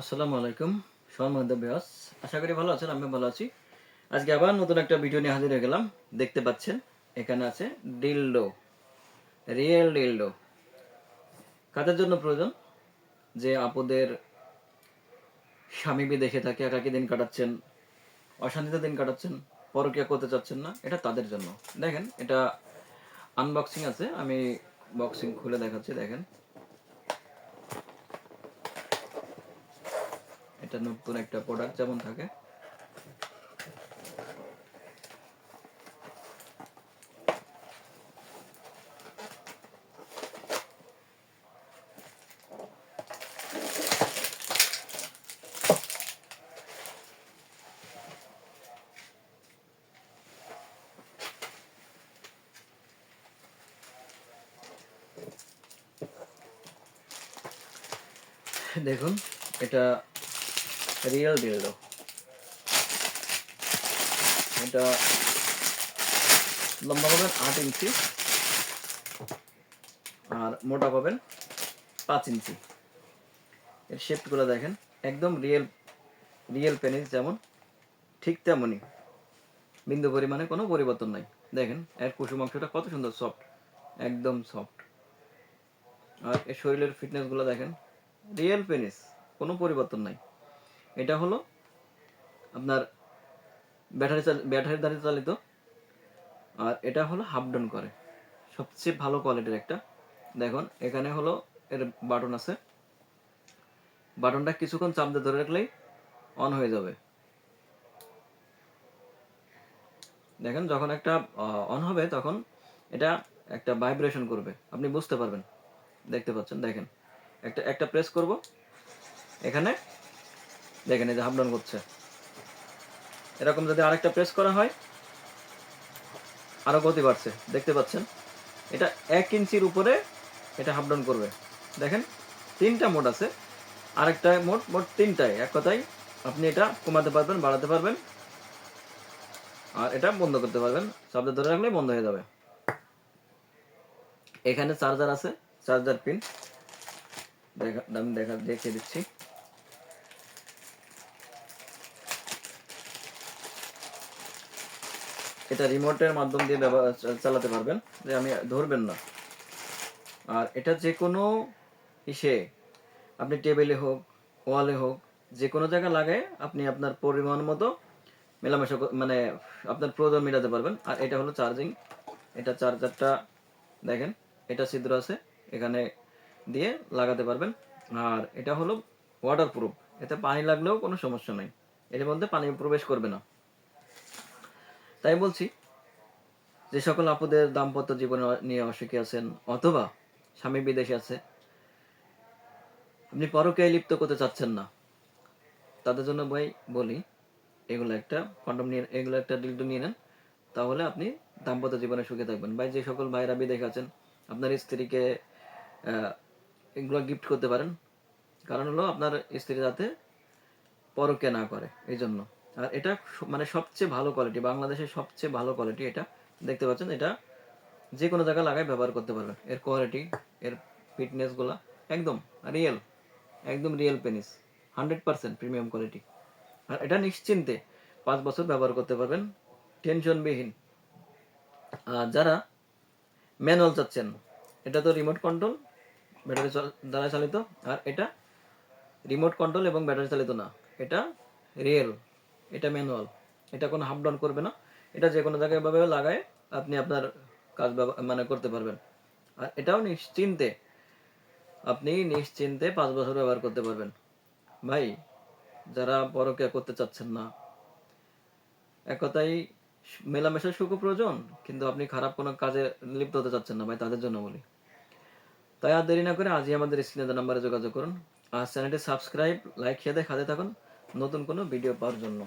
আসসালামু আলাইকুম। সম্মানিত বিয়াস আশা করি ভালো আছেন আমি ভালো আছি। আজকে আবার নতুন একটা ভিডিও নিয়ে হাজির হয়ে গেলাম। দেখতে পাচ্ছেন, এখানে আছে ডিলডো রিয়েল ডিলডো কাদের জন্য প্রয়োজন? যে আপুদের স্বামী বিদেশে থাকে একাকি দিন কাটাচ্ছেন, অশান্তিতে দিন কাটাচ্ছেন, পরকিয়া করতে চাচ্ছেন না, এটা তাদের জন্য। দেখেন, এটা আনবক্সিং আছে, আমি বক্সিং খুলে দেখাচ্ছি, দেখেন। এটা নতুন একটা প্রোডাক্ট যেমন থাকে। দেখুন এটা রিয়েল ডিলডো এটা লম্বা পাবেন আট ইঞ্চি, আর মোটা পাবেন পাঁচ ইঞ্চি। এর শেপগুলো দেখেন, একদম রিয়েল রিয়েল পেনিস যেমন, ঠিক তেমনই। বিন্দু পরিমাণে কোনো পরিবর্তন নাই। দেখেন, এর কুসুম অংশটা কত সুন্দর সফট একদম সফট আর এর শরীরের ফিটনেসগুলো দেখেন, রিয়েল পেনিস কোনো পরিবর্তন নাই। এটা হলো আপনার ব্যাটারি ব্যাটারি দ্বারা চালিত। আর এটা হলো হাফ ডাউন করে। সবচেয়ে ভালো কোয়ালিটির একটা। দেখুন, এখানে হলো এর বাটন আছে। বাটনটা কিছুক্ষণ চাপ দিয়ে ধরে রাখলেই অন হয়ে যাবে। দেখেন, যখন একটা অন হবে, তখন এটা একটা ভাইব্রেশন করবে। আপনি বুঝতে পারবেন, দেখতে পাচ্ছেন, দেখেন। একটা একটা প্রেস করব। এখানে দেখেন এই যে হাফ ডাউন করছে। এরকম যদি আরেকটা প্রেস করা হয়, আরও গতি বাড়ছে। দেখতে পাচ্ছেন? এটা এক ইঞ্চির উপরে এটা হাফ ডাউন করবে। দেখেন, তিনটা মোড আছে। আরেকটা মোড, মোট তিনটায়। এক কথায় আপনি এটা কমাতে পারবেন, বাড়াতে পারবেন। আর এটা বন্ধ করতে পারবেন। শব্দ ধরে রাখলে বন্ধ হয়ে যাবে। এখানে চার্জার আছে চার্জার পিন দেখা, আমি দেখা, দেখিয়ে দিচ্ছি। এটা রিমোটের মাধ্যম দিয়ে ব্যবহার চালাতে পারবেন। যে আমি ধরবেন না। আর এটা যে কোনো ইসে, আপনি টেবিলে হোক ওয়ালে হোক, যে কোনো জায়গায় লাগায় আপনি আপনার পরিমাণ মতো মেলামেশা মানে আপনার প্রয়োজন মেটাতে পারবেন। আর এটা হলো চার্জিং এটা চার্জারটা দেখেন, এটা ছিদ্র আছে, এখানে দিয়ে লাগাতে পারবেন। আর এটা হলো ওয়াটার প্রুফ এতে পানি লাগলেও কোনো সমস্যা নাই। এর মধ্যে পানি প্রবেশ করবে না। তাই বলছি যে সকল আপুদের দাম্পত্য জীবনে নিয়ে অসুখী আছেন অথবা স্বামী বিদেশে আছে। আপনি পরকে লিপ্ত করতে চাচ্ছেন না। তাদের জন্য ভাই বলি, এগুলো একটা কন্ডম নিয়ে, এগুলো একটা ডিলডো নিয়ে নেন। তাহলে আপনি দাম্পত্য জীবনে সুখে থাকবেন। ভাই, যে সকল ভাইরা বিদেশে আছেন, আপনার স্ত্রীকে এগুলো গিফট করতে পারেন। কারণ হলো আপনার স্ত্রী যাতে পরকে না করে, এই জন্য। আর এটা মানে সবচেয়ে ভালো কোয়ালিটি বাংলাদেশের সবচেয়ে ভালো কোয়ালিটি এটা। দেখতে পাচ্ছেন, এটা যে কোনো জায়গায় লাগায় ব্যবহার করতে পারবেন। এর কোয়ালিটি এর ফিটনেসগুলা একদম রিয়েল একদম রিয়েল পেনিস হান্ড্রেড পার্সেন্ট প্রিমিয়াম কোয়ালিটি আর এটা নিশ্চিন্তে পাঁচ বছর ব্যবহার করতে পারবেন টেনশনবিহীন আর যারা ম্যানুয়াল চাচ্ছেন, এটা তো রিমোট কন্ট্রোল ব্যাটারি দ্বারা চালিত, আর এটা রিমোট কন্ট্রোল এবং ব্যাটারি চালিত না, এটা রিয়েল এটা ম্যানুয়াল এটা কোনো হাফ ডাউন করবে না। এটা যে কোনো জায়গায় ভাবে লাগায় আপনি আপনার কাজ মানে করতে পারবেন। আর এটাও নিশ্চিন্তে, আপনি নিশ্চিন্তে পাঁচ বছর ব্যবহার করতে পারবেন। ভাই, যারা পরকে করতে চাচ্ছেন না। এক কথাই মেলামেশার সুখ প্রয়োজন কিন্তু আপনি খারাপ কোনো কাজে লিপ্ত হতে চাচ্ছেন না, ভাই, তাদের জন্য বলি। তাই আর দেরি না করে আজই আমাদের স্ক্রিনে নাম্বারে যোগাযোগ করুন। আর চ্যানেলটি সাবস্ক্রাইব লাইক খেয়ে দিয়ে খাতে থাকুন নতুন কোনো ভিডিও পাওয়ার জন্য।